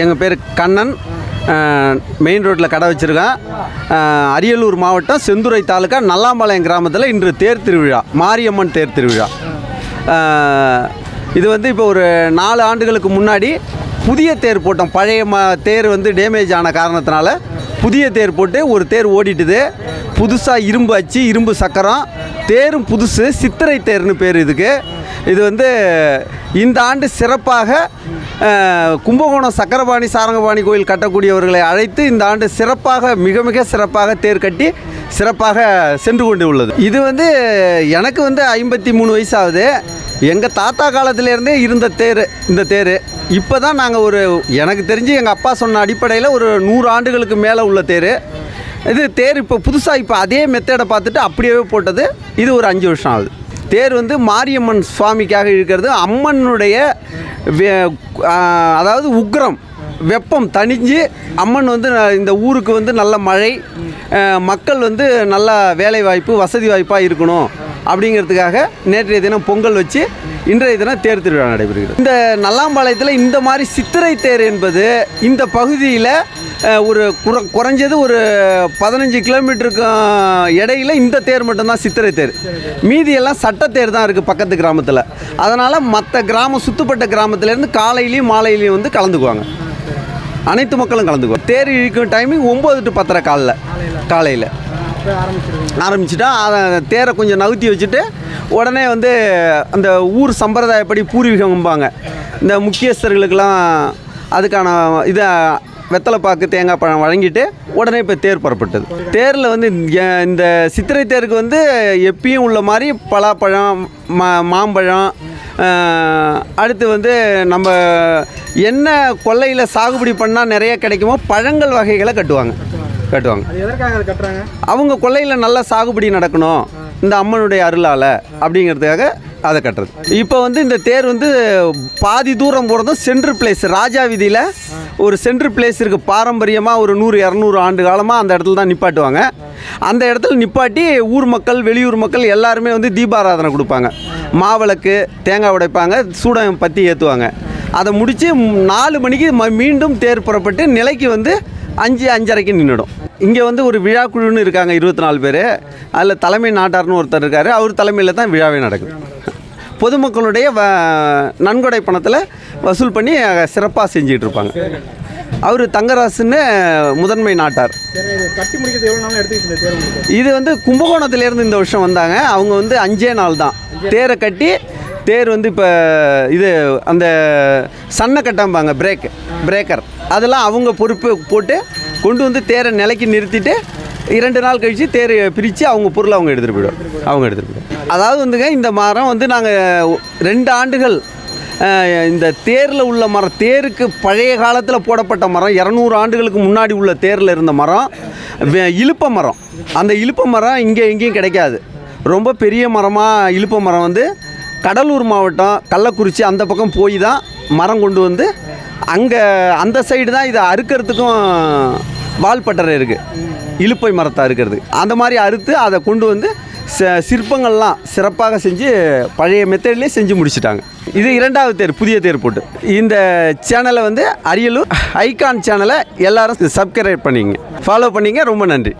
எங்கள் பேர் கண்ணன். மெயின் ரோட்டில் கடை வச்சுருக்கேன். அரியலூர் மாவட்டம் செந்துறை தாலுக்கா நல்லாம்பாளையம் கிராமத்தில் இன்று தேர் திருவிழா மாரியம்மன் தேர் திருவிழா. இது வந்து இப்போ ஒரு நாலு ஆண்டுகளுக்கு முன்னாடி புதிய தேர் போட்டோம். பழைய ம தேர் வந்து டேமேஜ் ஆன காரணத்தினால புதிய தேர் போட்டு ஒரு தேர் ஓடிட்டுது. புதுசாக இரும்பு அச்சு இரும்பு சக்கரம் தேரும் புதுசு சித்திரை தேர்னு பேர் இதுக்கு. இது வந்து இந்த ஆண்டு சிறப்பாக கும்பகோணம் சக்கரபாணி சாரங்கபாணி கோயில் கட்டக்கூடியவர்களை அழைத்து இந்த ஆண்டு சிறப்பாக மிக மிக சிறப்பாக தேர் கட்டி சிறப்பாக சென்று கொண்டு உள்ளது இது வந்து எனக்கு வந்து ஐம்பத்தி மூணு வயசு ஆகுது எங்கள் தாத்தா காலத்திலேருந்தே இருந்த தேர் இந்த தேர். இப்போ தான் நாங்கள் ஒரு எனக்கு தெரிஞ்சு எங்கள் அப்பா சொன்ன அடிப்படையில் ஒரு நூறு ஆண்டுகளுக்கு மேலே உள்ள தேர். இது தேர் இப்போ புதுசாக இப்போ அதே மெத்தேடை பார்த்துட்டு அப்படியே போட்டது. இது ஒரு அஞ்சு வருஷம் ஆகுது. தேர் வந்து மாரியம்மன் சுவாமிக்காக இருக்கிறது. அம்மனுடைய வே- அதாவது உக்ரம் வெப்பம் தணிஞ்சு அம்மன் வந்து இந்த ஊருக்கு வந்து நல்ல மழை மக்கள் வந்து நல்ல வேலை வாய்ப்பு வசதி வாய்ப்பாக இருக்கணும். அப்படிங்கிறதுக்காக நேற்றைய தினம் பொங்கல் வச்சு இன்றைய தினம் தேர் திருவிழா நடைபெறுகிறது. இந்த நல்லாம்பாளையத்தில் இந்த மாதிரி சித்திரை தேர் என்பது இந்த பகுதியில் ஒரு குற குறைஞ்சது ஒரு பதினஞ்சு கிலோமீட்டருக்கு இடையில இந்த தேர் மட்டும்தான் சித்திரை தேர். மீதியெல்லாம் சட்டத்தேர் தான் இருக்குது பக்கத்து கிராமத்தில். அதனால் மற்ற கிராமம் சுற்றுப்பட்ட கிராமத்துலேருந்து காலையிலையும் மாலையிலையும் வந்து கலந்துக்குவாங்க. அனைத்து மக்களும் கலந்துக்குவாங்க. தேர் இழுக்கும் டைமிங் ஒம்பது டு பத்தரை காலைல காலையில். ஆரம்பிச்சுட்டா அதை தேரை கொஞ்சம் நவுத்தி வச்சுட்டு உடனே வந்து அந்த ஊர் சம்பிரதாயப்படி பூர்வீகம்பாங்க. இந்த முக்கியஸ்தர்களுக்கெல்லாம் அதுக்கான இதை வெத்தலை பாக்கு தேங்காய் பழம் வழங்கிட்டு உடனே இப்போ தேர் புறப்பட்டது. தேரில் வந்து இந்த சித்திரை தேருக்கு வந்து எப்பயும் உள்ள மாதிரி பலாப்பழம் மா மாம்பழம் அடுத்து வந்து நம்ம என்ன கொல்லையில் சாகுபடி பண்ணால் நிறைய கிடைக்குமோ பழங்கள் வகைகளை கட்டுவாங்க. கட்டுவாங்க. அவங்க கொல்லையில் நல்லா சாகுபடி நடக்கணும். இந்த அம்மனுடைய அருளால் அப்படிங்கிறதுக்காக அதை கட்டுறது. இப்போ வந்து இந்த தேர் வந்து பாதி தூரம் போகிறதும் சென்ட்ரு பிளேஸ் ராஜா வீதியில் ஒரு சென்ட்ரு பிளேஸ் இருக்குது பாரம்பரியமாக ஒரு நூறு இரநூறு ஆண்டு காலமாக அந்த இடத்துல தான் நிப்பாட்டுவாங்க. அந்த இடத்துல நிப்பாட்டி ஊர் மக்கள் வெளியூர் மக்கள் எல்லாருமே வந்து தீபாராதனை கொடுப்பாங்க. மாவிளக்கு தேங்காய் உடைப்பாங்க சூடம் பற்றி ஏற்றுவாங்க அதை முடித்து நாலு மணிக்கு ம- மீண்டும் தேர் புறப்பட்டு நிலைக்கு வந்து அஞ்சு அஞ்சரைக்கு நின்றுடும் இங்கே வந்து ஒரு விழா குழுன்னு இருக்காங்க இருபத்தி நாலு பேர். அதில் தலைமை நாட்டார்னு ஒருத்தர் இருக்கார். அவர் தலைமையில் தான் விழாவே நடக்குது. பொதுமக்களுடைய வ நன்கொடை பணத்தில் வசூல் பண்ணி சிறப்பாக செஞ்சுட்டு இருப்பாங்க. அவர் தங்கராசுன்னு முதன்மை நாட்டார். இது இது வந்து கும்பகோணத்துலேருந்து இந்த வருஷம் வந்தாங்க. அவங்க வந்து அஞ்சே நாள் தான் தேரை கட்டி தேர் வந்து இப்போ இது அந்த சன்னை கட்டாம்பாங்க பிரேக் பிரேக்கர் அதெல்லாம் அவங்க பொறுப்பு போட்டு கொண்டு வந்து தேரை நிலைக்கு நிறுத்திட்டு இரண்டு நாள் கழித்து தேர் பிரித்து அவங்க பொருளை அவங்க எடுத்துகிட்டு போயிடுவாங்க. அவங்க எடுத்துகிட்டு போயிடுவாங்க. அதாவது வந்துங்க இந்த மரம் வந்து நாங்கள் ரெண்டு ஆண்டுகள் இந்த தேரில் உள்ள மரம் தேருக்கு பழைய காலத்தில் போடப்பட்ட மரம் இரநூறு ஆண்டுகளுக்கு முன்னாடி உள்ள தேரில் இருந்த மரம் வே- மரம். அந்த இழுப்ப மரம் இங்கே எங்கேயும் கிடைக்காது. ரொம்ப பெரிய மரமாக இழுப்ப மரம் வந்து கடலூர் மாவட்டம் கள்ளக்குறிச்சி அந்த பக்கம் போய் தான் மரம் கொண்டு வந்து அங்கே அந்த சைடு தான் இதை அறுக்கிறதுக்கும் வால்பட்டறை இருக்குது இலுப்பை மரத்தை அறுக்கிறது. அந்த மாதிரி அறுத்து அதை கொண்டு வந்து ச- சிற்பங்கள்லாம் சிறப்பாக செஞ்சு பழைய மெத்தட்லேயே செஞ்சு முடிச்சுட்டாங்க. இது இரண்டாவது தேர் புதிய தேர் போட்டு. இந்த சேனலை வந்து அரியலூர் ஐகான் சேனலை எல்லாரும் சப்ஸ்கிரைப் பண்ணிங்க. ஃபாலோ பண்ணிங்க. ரொம்ப நன்றி.